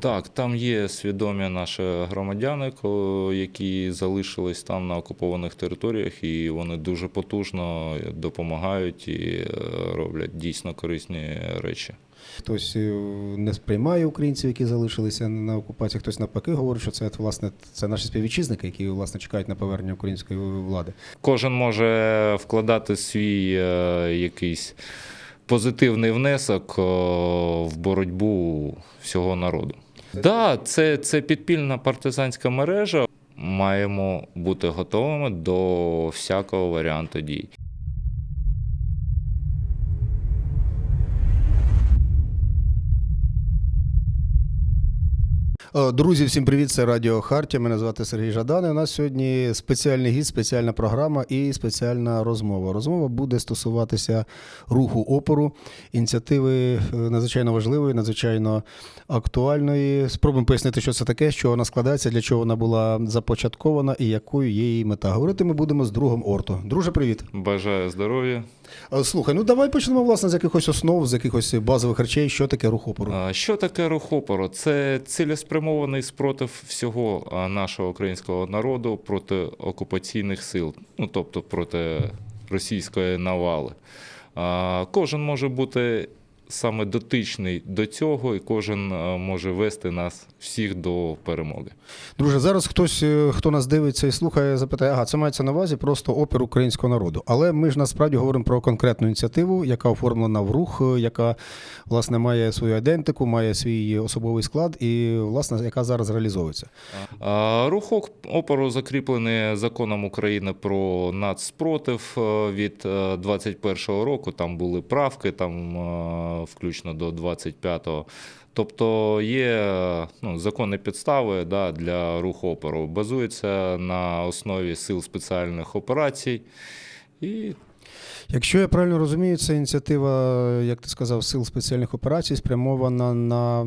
Так, там є свідомі наші громадяни, які залишились там на окупованих територіях, і вони дуже потужно допомагають і е, роблять дійсно корисні речі. Хтось е, не сприймає українців, які залишилися на окупації, хтось навпаки говорить, що це власне це наші співвітчизники, які власне чекають на повернення української влади. Кожен може вкладати свій е, якийсь позитивний внесок в боротьбу всього народу. Так, да, це, це підпільна партизанська мережа. Маємо бути готовими до всякого варіанту дій. Друзі, всім привіт! Це Радіо Хартія. Мене звати Сергій Жадан. І У нас сьогодні спеціальний гість, спеціальна програма і спеціальна розмова. Розмова буде стосуватися руху опору, ініціативи е, надзвичайно важливої, надзвичайно актуальної. Спробуємо пояснити, що це таке, що вона складається, для чого вона була започаткована і якою є її мета. Говорити ми будемо з другом Орту. Друже, привіт. Бажаю здоров'я. Е, Слухай, ну давай почнемо власне з якихось основ, з якихось базових речей, що таке рух опору. Що таке рух опору? Це цілеспрямований спротив всього нашого українського народу проти окупаційних сил, ну тобто проти російської навали. Кожен може бути саме дотичний до цього, і кожен може вести нас всіх до перемоги. Друже, зараз хтось, е, хто нас дивиться і слухає, запитає, ага, це мається на увазі просто опір українського народу. Але ми ж насправді говоримо про конкретну ініціативу, яка оформлена в рух, е, яка власне має свою ідентику, має свій особовий склад, і власне яка зараз реалізовується. Рух опору закріплений законом України про нацспротив е, від е, 21-го року. Там були правки, там е, включно до 25-го. Тобто є ну, законні підстави да, для руху опору. Базується на основі сил спеціальних операцій. І Якщо я правильно розумію, це ініціатива, як ти сказав, сил спеціальних операцій, спрямована на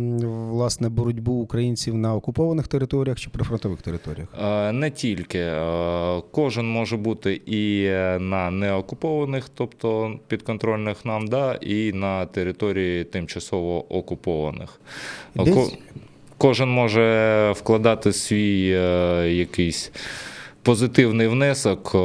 власне боротьбу українців на окупованих територіях чи прифронтових територіях. Е, Не тільки. Е, Кожен може бути і на неокупованих, тобто підконтрольних нам, да, і на території тимчасово окупованих. Десь- Кожен може вкладати свій е, якийсь позитивний внесок е,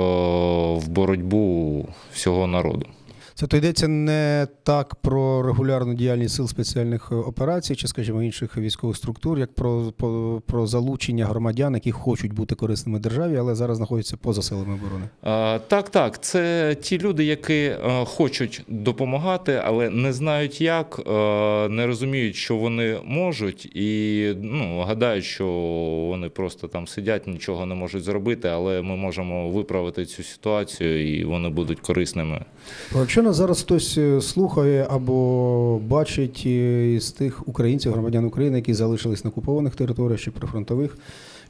в боротьбу всього народу. Це то йдеться не так про регулярну діяльність сил спеціальних е, операцій чи, скажімо, інших військових структур, як про, про, про залучення громадян, які хочуть бути корисними державі, але зараз знаходяться поза силами оборони. Так, так, це ті люди, які е, хочуть допомагати, але не знають як, е, не розуміють, що вони можуть, і ну, гадають, що вони просто там сидять, нічого не можуть зробити, але ми можемо виправити цю ситуацію, і вони будуть корисними. Якщо нас зараз хтось е, слухає або бачить е, із тих українців, громадян України, які залишились на окупованих територіях чи прифронтових,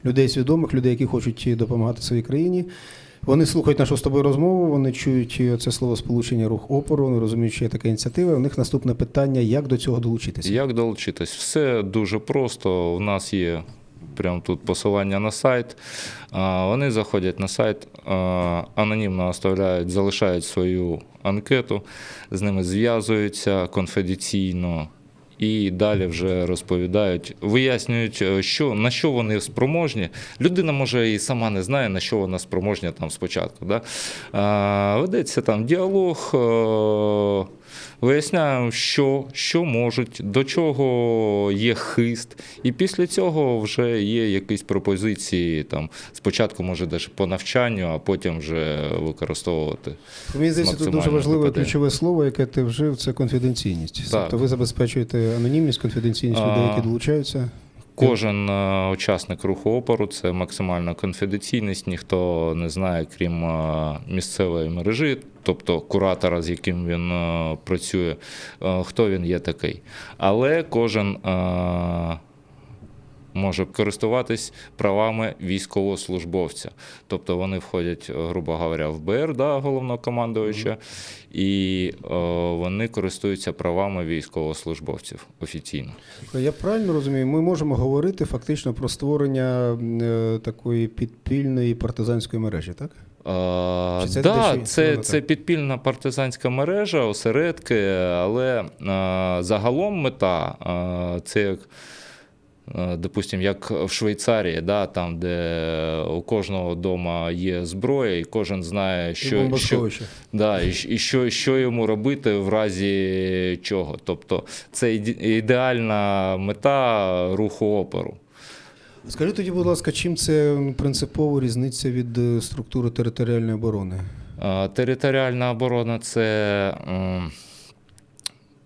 людей свідомих, людей, які хочуть допомагати своїй країні. Вони слухають нашу з тобою розмову, вони чують е, це слово сполучення рух опору, вони розуміють, що є така ініціатива. У них наступне питання: як до цього долучитися? Як долучитись? Все дуже просто. У нас є прямо тут посилання на сайт. Вони заходять на сайт, анонімно оставляють, залишають свою анкету, з ними зв'язуються конфіденційно. І далі вже розповідають, вияснюють, е, що на що вони спроможні. Людина може і сама не знає, на що вона спроможня там спочатку. Да? Ведеться там діалог, е, виясняємо, що, що можуть, до чого є хист. І після цього вже є якісь пропозиції. Там, спочатку, може, навіть по навчанню, а потім вже використовувати. Мені здається, тут дуже важливе КПД. ключове слово, яке ти вжив, це конфіденційність. Так. Тобто ви забезпечуєте анонімність, конфіденційність людей, які долучаються. Кожен е, учасник руху опору це максимальна конфіденційність, ніхто не знає, крім е, місцевої мережі, тобто куратора, з яким він е, працює, хто він є такий. Але кожен може користуватись правами військовослужбовця. Тобто вони входять, е, грубо говоря, в БР, да, головнокомандуюча, і е, вони користуються правами військовослужбовців офіційно. Я правильно розумію, ми можемо говорити фактично про створення е, такої підпільної партизанської мережі, так? А, Чи це да, це, це підпільна партизанська мережа, осередки, але а, загалом мета а, це як Допустим, як в Швейцарії, да, там, де у кожного вдома є зброя, і кожен знає, І що, що, да, і, і що, що йому робити в разі чого. Тобто це ідеальна мета руху опору. Скажи тоді, будь ласка, чим це принципово різниця від е, структури територіальної оборони? Е, Територіальна оборона це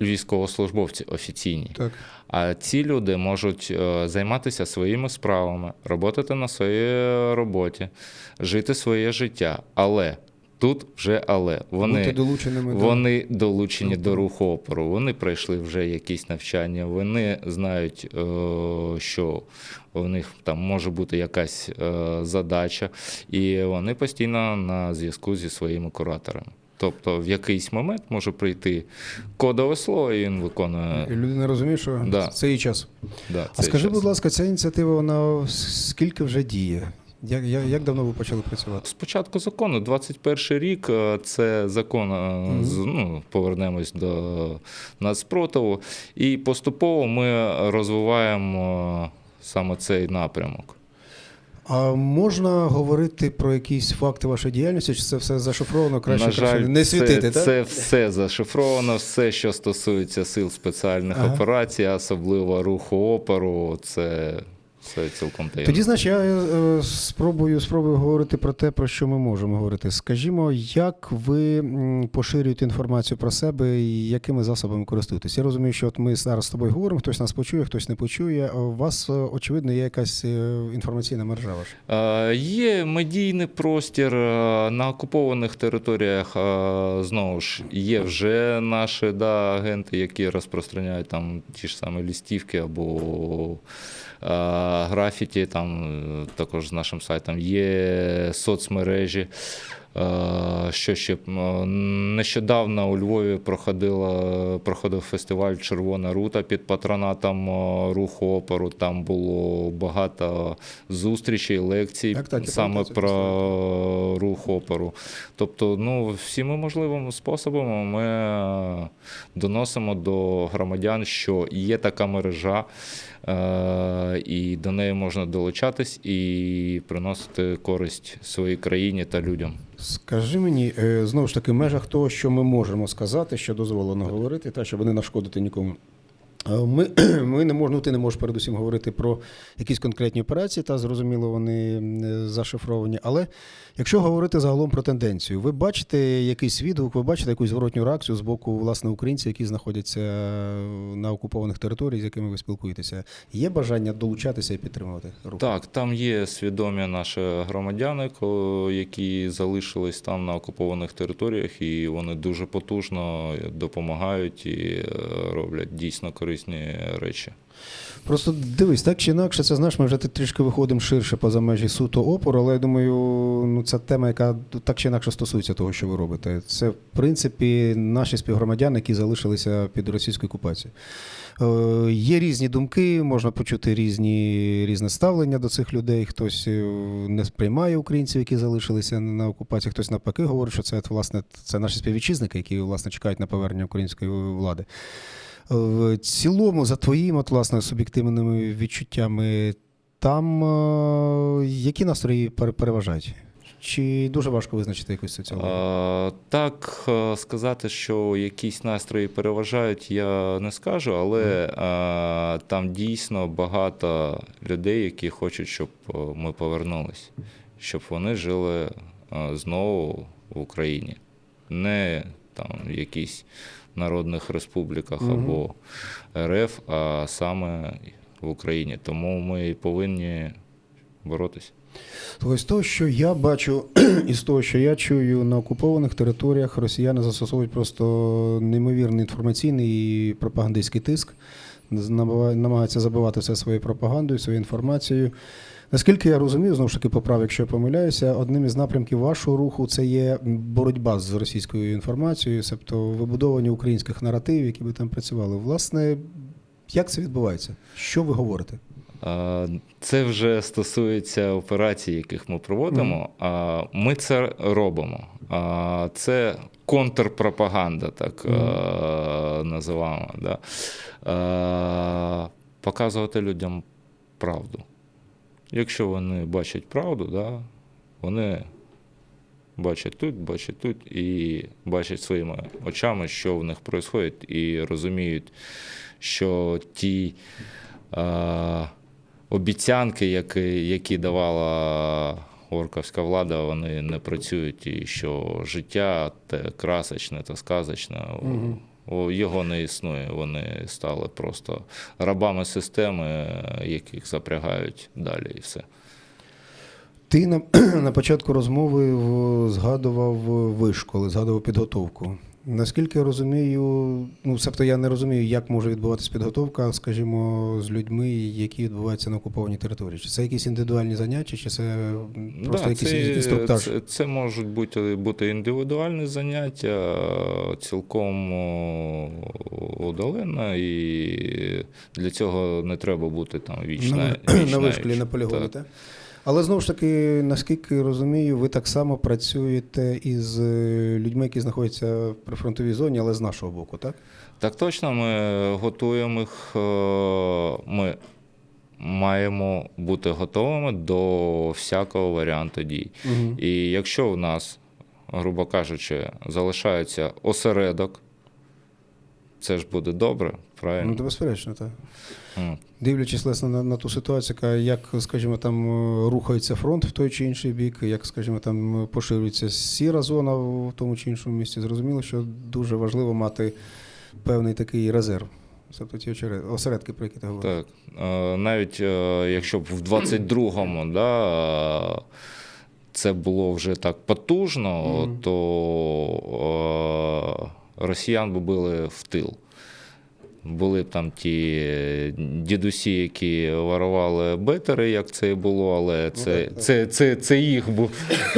військовослужбовці офіційні. Так. А ці люди можуть е, займатися своїми справами, роботати на своїй роботі, жити своє життя. Але тут вже але Бути вони, долученими до- долучені Опору. до руху опору. Вони пройшли вже якісь навчання, вони знають, е, що у них там може бути якась е, задача, і вони постійно на зв'язку зі своїми кураторами. Тобто в якийсь момент може прийти кодове слово, і він виконує І людина розуміє, що Да. це її час. Да, А скажи, час. будь ласка, ця ініціатива, вона скільки вже діє? Як, як, як давно ви почали працювати? Спочатку закону, 21 рік, е, це закон, е, з- ну, повернемось до нацпротиву, і поступово ми розвиваємо е, саме цей напрямок. А можна говорити про якісь факти вашої діяльності, чи це все зашифровано, краще, На жаль, краще не світити, це, так? це все зашифровано, все, що стосується сил спеціальних Ага. операцій, особливо руху опору, це все цілком таємно. Тоді, значить, я е, спробую, спробую говорити про те, про що ми можемо говорити. Скажімо, як ви поширюєте інформацію про себе і якими засобами користуєтесь? Я розумію, що от ми зараз з тобою говоримо, хтось нас почує, хтось не почує. У вас, е, очевидно, є якась е, інформаційна мережа ваша. Е, Є медійний простір е, на окупованих територіях. Знову ж є вже наші да, агенти, які розпространяють там ті ж самі лістівки або графіті. Там е, також з нашим сайтом є соцмережі. Е, Що ще Е, нещодавно у Львові проходила, проходив фестиваль Червона рута під патронатом е, руху опору. Там було багато зустрічей, лекцій Так, так, саме цей про рух опору. Тобто, ну, всіми можливими способами ми е, доносимо до громадян, що є така мережа, е, і до неї можна долучатись і приносити користь своїй країні та людям. Скажи мені, е, знову ж таки, в межах того, що ми можемо сказати, що дозволено говорити, та щоб не нашкодити нікому. Е, Ми, ми не можемо, ну ти не можеш передусім говорити про якісь конкретні операції, та зрозуміло, вони е, зашифровані. Але якщо говорити загалом про тенденцію, ви бачите якийсь відгук, ви бачите якусь зворотню реакцію з боку власне українців, які знаходяться на окупованих територіях, з якими ви спілкуєтеся. Є бажання долучатися і підтримувати рух? Так, там є свідомі наші громадяни, які залишились там на окупованих територіях, і вони дуже потужно допомагають і е, роблять дійсно корисні речі. Просто дивись, так чи інакше, це знаєш, ми вже трішки виходимо ширше поза межі суто опору, але я думаю, ну це тема, яка так чи інакше стосується того, що ви робите. Це, в принципі, наші співгромадяни, які залишилися під російською окупацією. Е, є різні думки, можна почути різні, різне ставлення до цих людей. Хтось е, не сприймає українців, які залишилися на окупації, хтось навпаки говорить, що це власне це наші співвітчизники, які власне чекають на повернення української влади. В цілому, за твоїми от, власне, суб'єктивними відчуттями, там е, які настрої переважають? Чи дуже важко визначити якусь соціологію? Так, е, сказати, що якісь настрої переважають, я не скажу, але е, там дійсно багато людей, які хочуть, щоб ми повернулись, щоб вони жили знову в Україні, не там якісь народних республіках або РФ, а саме в Україні. Тому ми повинні боротися. З того, що я бачу, і з того, що я чую на окупованих територіях, росіяни застосовують просто неймовірний інформаційний і пропагандистський тиск, намагаються забивати все своєю пропагандою, своєю інформацією. Наскільки я розумію, знову ж таки поправ, якщо я помиляюся, одним із напрямків вашого руху це є боротьба з російською інформацією, тобто вибудовування українських наративів, які би там працювали. Власне, як це відбувається? Що ви говорите? Це вже стосується операцій, яких ми проводимо. А Ми це робимо. Це контрпропаганда, так е, називаємо. Да? Показувати людям правду. Якщо вони бачать правду, да, вони бачать тут, бачать тут і бачать своїми очами, що в них відбувається, і розуміють, що ті е, обіцянки, які, які давала орковська влада, вони не працюють, і що життя те красочне та сказочне. Мгм. Його не існує. Вони стали просто рабами системи, е, яких запрягають далі і все. Ти на, на початку розмови згадував згадував вишколи, згадував підготовку. Наскільки я розумію, ну себто я не розумію, як може відбуватися підготовка, скажімо, з людьми, які відбуваються на окупованій території. Чи це якісь індивідуальні заняття, чи це просто Да, якийсь це, інструктаж? Це, це можуть бути, бути індивідуальні заняття, цілком о, удаленно, і для цього не треба бути там вічна. на, вічна на вишколі на полігоні, Так. Але знову ж таки, наскільки розумію, ви так само працюєте із е, людьми, які знаходяться в прифронтовій зоні, але з нашого боку, так? Так точно, ми готуємо їх. е, Ми маємо бути готовими до всякого варіанту дій. Угу. І якщо в нас, грубо кажучи, залишається осередок, це ж буде добре, правильно? Ну, безперечно, так. М. Дивлячись власне на, на ту ситуацію, яка, як, скажімо, там е, рухається фронт в той чи інший бік, як, скажімо, там е, поширюється сіра зона в тому чи іншому місці, зрозуміло, що дуже важливо мати певний такий резерв. Тобто ті осередки, про які ти говориш. Так. Навіть е, якщо б в 22-му да, це було вже так потужно, Мгм. то росіян би били в тил. Були там ті дідусі, які варували бетери, як це і було, але це, Ну, це, це, це їх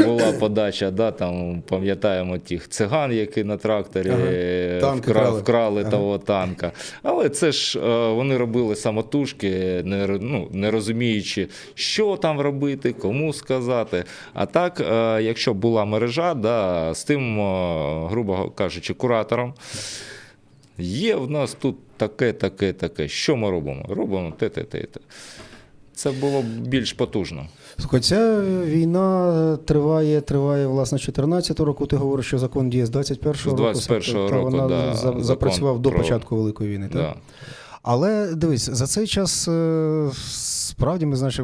була подача. Да, там, пам'ятаємо тих циган, які на тракторі Ага. е, вкра- вкрали Ага. того танка. Але це ж е, вони робили самотужки, не, ну, не розуміючи, що там робити, кому сказати. А так, е, якщо була мережа, да, з тим, е, грубо кажучи, куратором. Є в нас тут таке, таке, таке. Що ми робимо? Робимо те, те, те, те. Це було більш потужно. Хоча ця війна триває, триває власне 14 року. Ти говориш, що закон діє з 21-го року. 21-го Та року, вона да, запрацював до про- початку Великої війни. Так? Да. Але дивись, за цей час е, справді ми знаєш,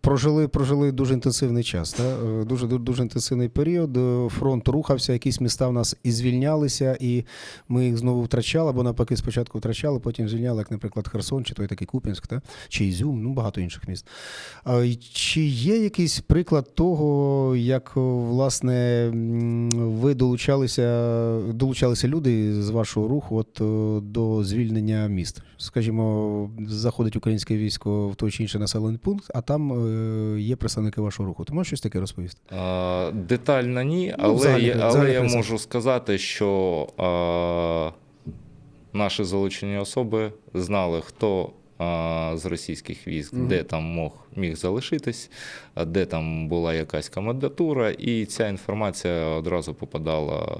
прожили, прожили дуже інтенсивний час. Та? Е, Дуже, дуже, інтенсивний період. Е, Фронт рухався, якісь міста в нас і звільнялися, і ми їх знову втрачали, або навпаки, спочатку втрачали, потім звільняли, як, наприклад, Херсон, чи той такий Куп'янськ, та? чи Ізюм, ну багато інших міст. Чи є якийсь приклад того, як власне ви долучалися, долучалися люди з вашого руху от, до звільнення міст? Скажімо, заходить українське військо в той чи інший населений пункт, а там е, є представники вашого руху. Ти можеш щось таке розповісти? А, Детально ні, Ну, але, взагалі, я, але взагалі я можу сказати, що а, наші залучені особи знали, хто з російських військ, Мгм. де там мог, міг залишитись, де там була якась комендатура, і ця інформація одразу попадала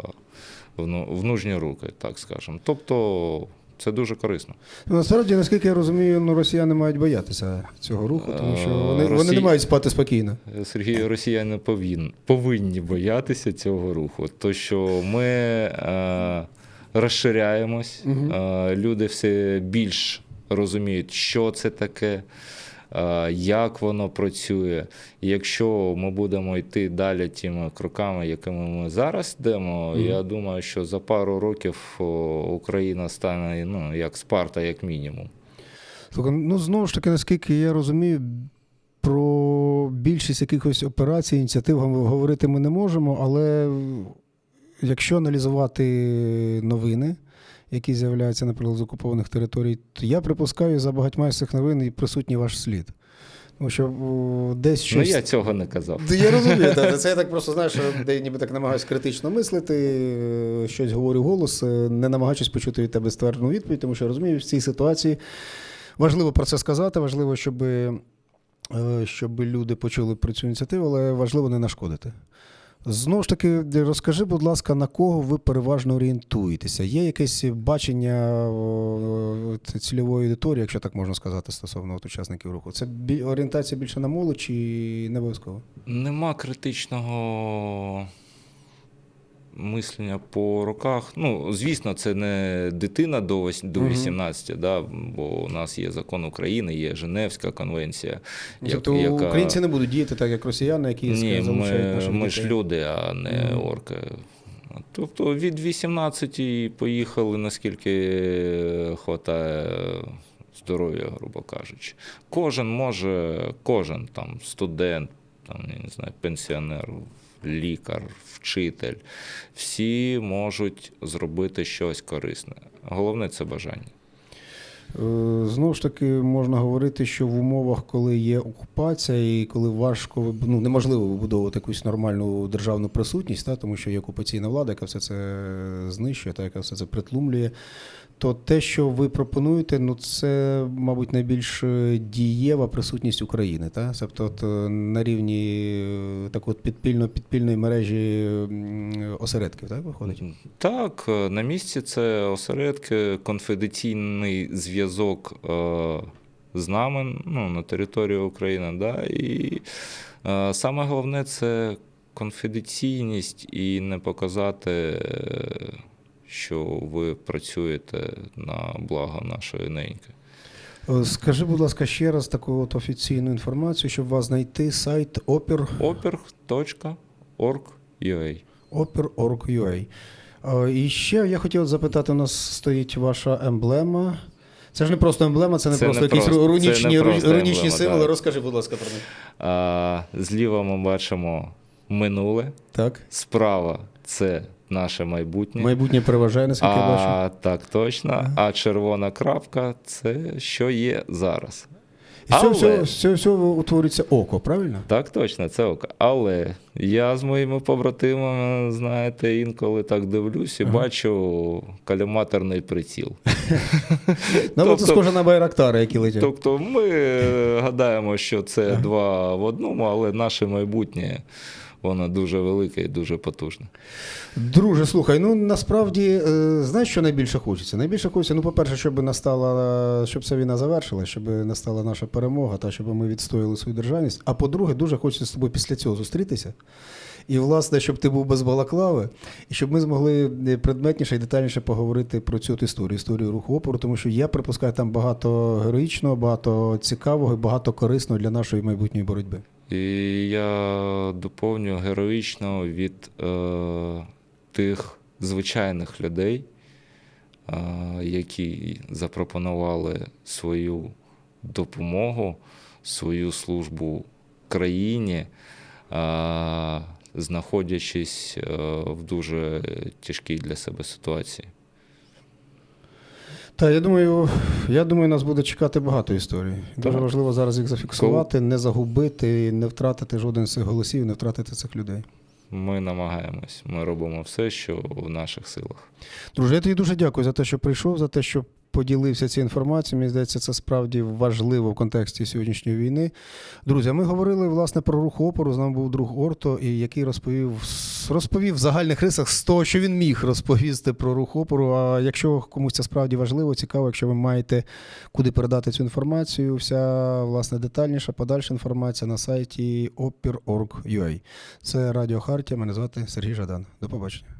в, ну, в нужні руки, так скажемо. Тобто це дуже корисно. Насправді, наскільки я розумію, ну, росіяни мають боятися цього руху, тому що вони вони, вони не мають спати спокійно. Сергій, росіяни повин, повинні боятися цього руху. То, що ми е, розширяємось, е, люди все більш розуміють, що це таке, е, як воно працює. І якщо ми будемо йти далі тими кроками, якими ми зараз йдемо, Мгм. я думаю, що за пару років Україна стане ну, як Спарта, як мінімум. Слухай, ну знову ж таки, наскільки я розумію, про більшість якихось операцій, ініціатив говорити ми не можемо, але якщо аналізувати новини, які з'являються, наприклад, з окупованих територій, то я припускаю, за багатьма з цих новин і присутній ваш слід. Тому що десь Ну я цього не казав. Я розумію, та, це я так просто знаєш, де ніби так намагаюся критично мислити, е, щось говорю голос, е, не намагаючись почути від тебе стверджену відповідь, тому що розумію, в цій ситуації важливо про це сказати, важливо, щоб, е, щоб люди почули про цю ініціативу, але важливо не нашкодити. Знову ж таки, розкажи, будь ласка, на кого ви переважно орієнтуєтеся? Є якесь бачення цільової аудиторії, якщо так можна сказати, стосовно от учасників руху? Це орієнтація більше на молодь чи не обов'язково? Нема критичного мислення по роках. Ну, звісно, це не дитина до вось- до Мгм. 18, да, бо у нас є закон України, є Женевська конвенція. як- Тобто яка- українці не будуть діяти так, як росіяни, які Ні, залучають ми, наших ми ж люди, а не Мгм. орки. Тобто від 18 поїхали, наскільки хватає здоров'я, грубо кажучи. Кожен може, кожен там студент, там, я не знаю, пенсіонер, лікар, вчитель, всі можуть зробити щось корисне. Головне це бажання. Е, Знову ж таки, можна говорити, що в умовах, коли є окупація і коли важко ну, неможливо вибудовувати якусь нормальну державну присутність, та, тому що є окупаційна влада, яка все це знищує, та, яка все це притлумлює. То те, що ви пропонуєте, ну це, мабуть, найбільш е, дієва присутність України, та? тобто е, на рівні е, так от підпільно підпільної мережі осередків, так виходить? Так, на місці це осередки, конфіденційний зв'язок з нами ну, на території України. Да? І саме головне це конфіденційність і не показати, що ви працюєте на благо нашої неньки. Е, Скажи, будь ласка, ще раз таку от офіційну інформацію, щоб вас знайти сайт opir, Opir.org.ua opir.org.ua. Е, І ще я хотів запитати, у нас стоїть ваша емблема. Це ж не просто емблема, це не Це просто не якісь просто- рунічні, не просто рунічні емблема, символи. так. Розкажи, будь ласка, про них. А, зліва ми бачимо минуле, Так. справа це наше майбутнє. Майбутнє переважає, наскільки я бачу. Так, точно. А червона крапка це що є зараз. І з цього всього, з цього всього утворюється око, правильно? Так, точно, це око. Але я з моїми побратимами, знаєте, інколи так дивлюсь і бачу каліматорний приціл. Тобто- це схоже на байрактари, які летять. Тобто ми гадаємо, що це два в одному, але наше майбутнє воно дуже велике і дуже потужне. Друже, слухай, ну насправді е, знаєш, що найбільше хочеться? Найбільше хочеться, ну, по-перше, щоб настала, щоб ця війна завершилася, щоб настала наша перемога, та щоб ми відстояли свою державність. А по-друге, дуже хочеться з тобою після цього зустрітися. І, власне, щоб ти був без балаклави, і щоб ми змогли е, предметніше і детальніше поговорити про цю історію, історію руху опору, тому що я припускаю там багато героїчного, багато цікавого і багато корисного для нашої майбутньої боротьби. І я доповню героїчно від е, тих звичайних людей, е, які запропонували свою допомогу, свою службу країні, е, знаходячись е, в дуже тяжкій для себе ситуації. Та я думаю, я думаю, нас буде чекати багато історій. Дуже Так. важливо зараз їх зафіксувати, не загубити, не втратити жоден з цих голосів, не втратити цих людей. Ми намагаємось, ми робимо все, що в наших силах. Друже, я тобі дуже дякую за те, що прийшов, за те, що поділився цією інформацією. Мені здається, це справді важливо в контексті сьогоднішньої війни. Друзі, ми говорили власне про рух опору. З нами був друг Орто, і який розповів розповів в загальних рисах з того, що він міг розповісти про рух опору. А якщо комусь це справді важливо, цікаво, якщо ви маєте куди передати цю інформацію, вся власне детальніша, подальша інформація на сайті opir.org.ua. Це Радіо Хартія. Мене звати Сергій Жадан. До побачення.